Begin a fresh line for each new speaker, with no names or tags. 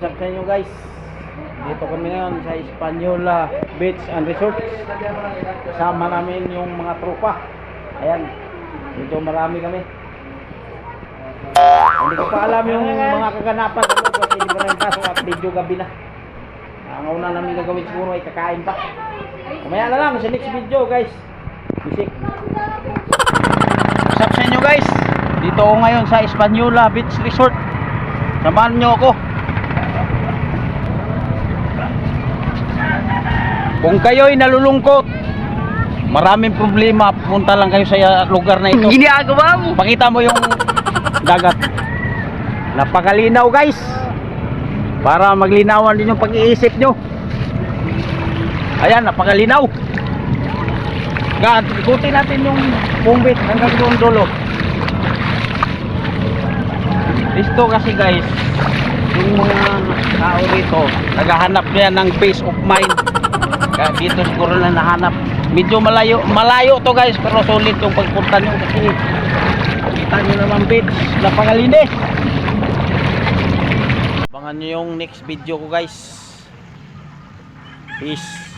What's up sa inyo guys? Dito kami ngayon sa Espanyola Beach and Resort. Kasama namin yung mga tropa. Ayan, medyo marami kami. Hindi ko pa alam yung mga kaganapan loob kasi hindi pa rin kaso at medyo gabi na. Ang una namin gagawin siguro ay kakain pa. Kumaya na lang sa next video guys. Bisik. What's up sa inyo guys? Dito ako ngayon sa Espanyola Beach Resort. Samahan nyo ako. Kung kayo'y nalulungkot, maraming problema, punta lang kayo sa lugar na ito.
Ginagawa mo.
Pakita mo yung dagat. Napakalinaw guys. Para maglinawan din yung pag-iisip nyo. Ayan, napakalinaw. God, ikutin natin yung bumbit hanggang doon dulo. Dito kasi guys, yung mga tao dito, naghahanap niya ng peace of mind. Kaya dito siguro na nahanap. Medyo malayo, malayo to guys, pero sulit yung pagpunta nyo kasi kita nyo naman beach, napakalinis. Abangan nyo yung next video ko guys. Peace.